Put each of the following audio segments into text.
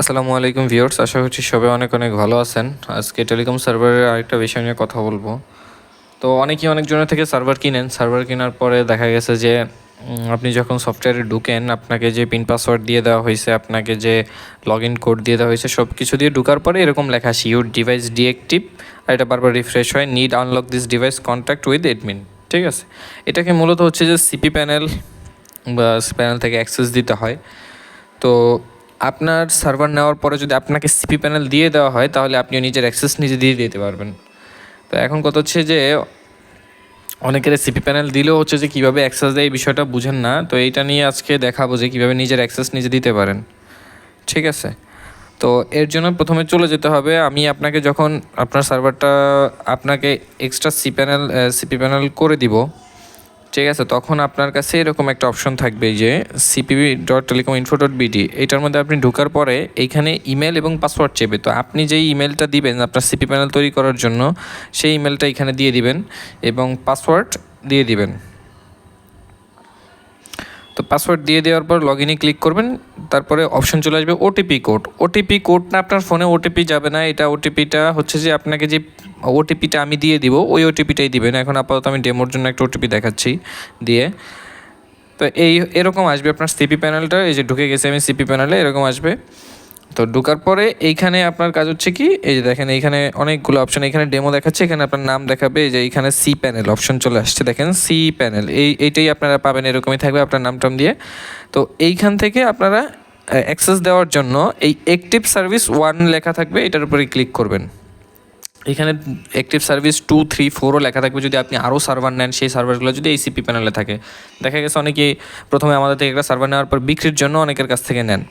আসসালামু আলাইকুম ভিউয়ার্স, আশা করছি সবাই অনেক অনেক ভালো আছেন। আজকে টেলিকম সার্ভারের আরেকটা বিষয় নিয়ে কথা বলব। তো অনেকেই অনেকজনের থেকে সার্ভার কিনেন। সার্ভার কেনার পরে দেখা গেছে যে আপনি যখন সফটওয়্যারে ঢুকেন, আপনাকে যে পিন পাসওয়ার্ড দিয়ে দেওয়া হয়েছে, আপনাকে যে লগ ইন কোড দিয়ে দেওয়া হয়েছে সব কিছু দিয়ে ঢুকার পরে এরকম লেখা আসে ইউর ডিভাইস ডিএক্টিভ আর এটা বারবার রিফ্রেশ হয় need unlock this device contact with admin ঠিক আছে? এটাকে মূলত হচ্ছে যে সিপি প্যানেল বা প্যানেল থেকে অ্যাক্সেস দিতে হয়। তো আপনার সার্ভার নেওয়ার পরে যদি আপনাকে সিপি প্যানেল দিয়ে দেওয়া হয়, তাহলে আপনিও নিজের অ্যাক্সেস নিজে দিয়ে দিতে পারবেন। তো এখন কথা হচ্ছে যে, অনেকের সিপি প্যানেল দিলেও হচ্ছে যে কীভাবে অ্যাক্সেস দেয় এই বিষয়টা বুঝেন না। তো এইটা নিয়ে আজকে দেখাবো যে কীভাবে নিজের অ্যাক্সেস নিজে দিতে পারেন। ঠিক আছে? তো এর জন্য প্রথমে চলে যেতে হবে, আমি আপনাকে যখন আপনার সার্ভারটা আপনাকে extra C panel CP panel করে দিব ঠিক আছে, তখন আপনার কাছে এরকম একটা অপশন থাকবে যে CPB dot telecom info dot BD এটার মধ্যে আপনি ঢোকার পরে এইখানে ইমেল এবং পাসওয়ার্ড চেপে, তো আপনি যেই ইমেলটা দিবেন আপনার সিপি প্যানেল তৈরি করার জন্য, সেই ইমেলটা এখানে দিয়ে দিবেন এবং পাসওয়ার্ড দিয়ে দিবেন। তো পাসওয়ার্ড দিয়ে দেওয়ার পর লগ ইনে ক্লিক করবেন, তারপরে অপশন চলে আসবে ওটিপি কোড ওটিপি কোড না আপনার ফোনে ওটিপি যাবে না, এটা ওটিপিটা হচ্ছে যে আপনাকে যে ওটিপিটা আমি দিয়ে দিব, ওই ওটিপিটাই দিবেন। এখন আপাতত আমি ডেমোর জন্য একটা ওটিপি দেখাচ্ছি দিয়ে। তো এই, এরকম আসবে আপনার সিপি প্যানেলটা এই যে ঢুকে গেছে আমি সিপি প্যানেলে এরকম আসবে। তো ঢোকার পরে এইখানে আপনার কাজ হচ্ছে কি, এই যে দেখেন এইখানে অনেকগুলো অপশন এখানে ডেমো দেখাচ্ছে, এখানে আপনার নাম দেখাবে যে এইখানে সি প্যানেল অপশন চলে আসছে, দেখেন সি প্যানেল এই, এইটাই আপনারা পাবেন, এরকমই থাকবে আপনার নাম টাম দিয়ে। তো এইখান থেকে আপনারা অ্যাক্সেস দেওয়ার জন্য এই অ্যাক্টিভ সার্ভিস ওয়ান লেখা থাকবে, এটার উপরে ক্লিক করবেন। এখানে অ্যাক্টিভ সার্ভিস টু থ্রি ফোরও লেখা থাকবে, যদি আপনি আরও সার্ভার নেন, সেই সার্ভারগুলো যদি এই সিপি প্যানেলে থাকে। দেখা গেছে অনেকেই প্রথমে আমাদের থেকে একটা সার্ভার নেওয়ার পর বিক্রির জন্য অনেকের কাছ থেকে নেন।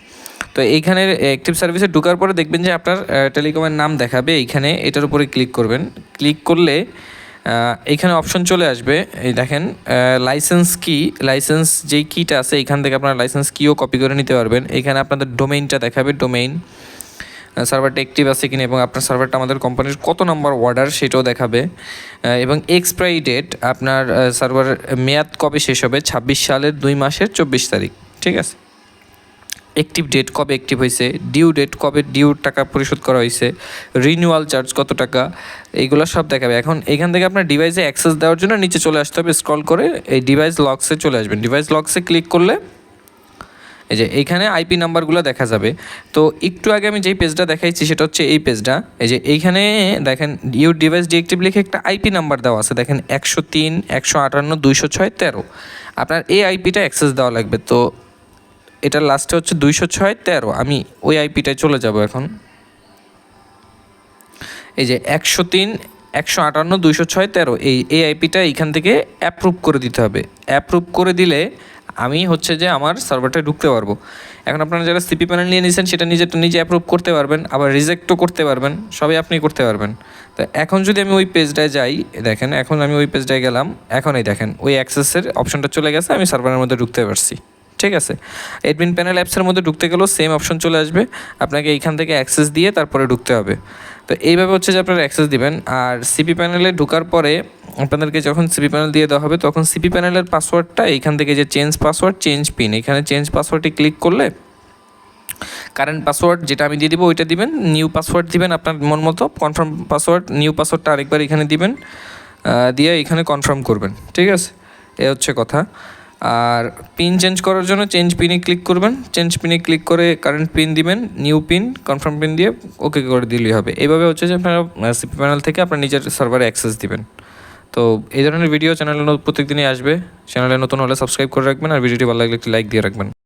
তো এইখানে অ্যাক্টিভ সার্ভিসে ঢোকার পরে দেখবেন যে আপনার টেলিকমের নাম দেখাবে এইখানে এটার উপরে ক্লিক করবেন। ক্লিক করলে আহ, এইখানে অপশন চলে আসবে। এই দেখেন লাইসেন্স কি লাইসেন্স যেই কিটা আছে এইখান থেকে আপনার লাইসেন্স কিও কপি করে নিতে পারবেন। এখানে আপনাদের ডোমেইনটা দেখাবে ডোমেইন সার্ভারটা অ্যাক্টিভ আছে কিনা এবং আপনার সার্ভারটা আমাদের কোম্পানির কত নম্বর অর্ডার সেটাও দেখাবে। এবং এক্সপায়ারি ডেট আপনার সার্ভার মেয়াদ কবে শেষ হবে? ছাব্বিশ সালের দুই মাসের চব্বিশ তারিখ ঠিক আছে? অ্যাক্টিভ ডেট কবে অ্যাক্টিভ হয়েছে ডিউ ডেট কবে ডিউ টাকা পরিশোধ করা হয়েছে রিনিউয়াল চার্জ কত টাকা, এইগুলো সব দেখাবে। এখন এখান থেকে আপনার ডিভাইসে অ্যাক্সেস দেওয়ার জন্য নিচে চলে আসতে হবে স্ক্রল করে এই ডিভাইস লক্সে চলে আসবেন। ডিভাইস লক্সে ক্লিক করলে এই যে এইখানে আইপি নাম্বারগুলো দেখা যাবে। তো একটু আগে আমি যেই পেজটা দেখাইছি সেটা হচ্ছে এই পেজটা এই যে এইখানে দেখেন ইউর ডিভাইস ডিএক্টিভ লিখে একটা আইপি নাম্বার দেওয়া আছে। দেখেন একশো তিন, একশো আটান্ন, দুইশো ছয়, তেরো। আপনার এই আইপিটা অ্যাক্সেস দেওয়া লাগবে। তো এটার লাস্টে হচ্ছে দুইশো ছয়, তেরো। আমি ওই আইপিটায় চলে যাব এখন। এই যে একশো তিন, একশো আটান্ন, দুইশো ছয়, তেরো। এই এই আইপিটা এইখান থেকে অ্যাপ্রুভ করে দিতে হবে। অ্যাপ্রুভ করে দিলে আমি হচ্ছে যে আমার সার্ভারটায় ঢুকতে পারব। এখন আপনারা যারা সিপি প্যানেল নিয়ে নিয়েছেন, সেটা নিজেরটা নিজে অ্যাপ্রুভ করতে পারবেন, আবার রিজেক্টও করতে পারবেন, সবই আপনি করতে পারবেন। তো এখন যদি আমি ওই পেজটায় যাই দেখেন, এখন আমি ওই পেজটায় গেলাম, এখন এই দেখেন, ওই অ্যাক্সেসের অপশনটা চলে গেছে, আমি সার্ভারের মধ্যে ঢুকতে পারছি। ঠিক আছে? এডমিন প্যানেল অ্যাপসের মধ্যে ঢুকতে গেলেও সেম অপশন চলে আসবে। আপনাকে এইখান থেকে অ্যাক্সেস দিয়ে তারপরে ঢুকতে হবে। তো এইভাবে হচ্ছে যে আপনারা অ্যাক্সেস দিবেন। আর সিপি প্যানেলে ঢোকার পরে আপনাদেরকে যখন সিপি প্যানেল দিয়ে দেওয়া হবে, তখন সিপি প্যানেলের পাসওয়ার্ডটা এইখান থেকে যে চেঞ্জ পাসওয়ার্ড চেঞ্জ পিন এখানে চেঞ্জ পাসওয়ার্ডে ক্লিক করলে কারেন্ট পাসওয়ার্ড যেটা আমি দিয়ে দিব, ওইটা দিবেন। নিউ পাসওয়ার্ড দিবেন আপনার মন মতো। কনফার্ম পাসওয়ার্ড নিউ পাসওয়ার্ডটা আরেকবার এখানে দিবেন। দিয়ে এখানে কনফার্ম করবেন। ঠিক আছে? এ হচ্ছে কথা। আর পিন চেঞ্জ করার জন্য চেঞ্জ পিনে ক্লিক করবেন। চেঞ্জ পিনে ক্লিক করে কারেন্ট পিন দিবেন নিউ পিন কনফার্ম পিন দিয়ে ওকে করে দিলেই হবে। এইভাবে হচ্ছে যে আপনারা সিপি প্যানেল থেকে আপনার নিজের সার্ভারে অ্যাক্সেস দিবেন। তো এই ধরনের ভিডিও চ্যানেলে প্রত্যেক দিনই আসবে চ্যানেলে নতুন হলে সাবস্ক্রাইব করে রাখবেন আর ভিডিওটি ভালো লাগলে একটি লাইক দিয়ে রাখবেন।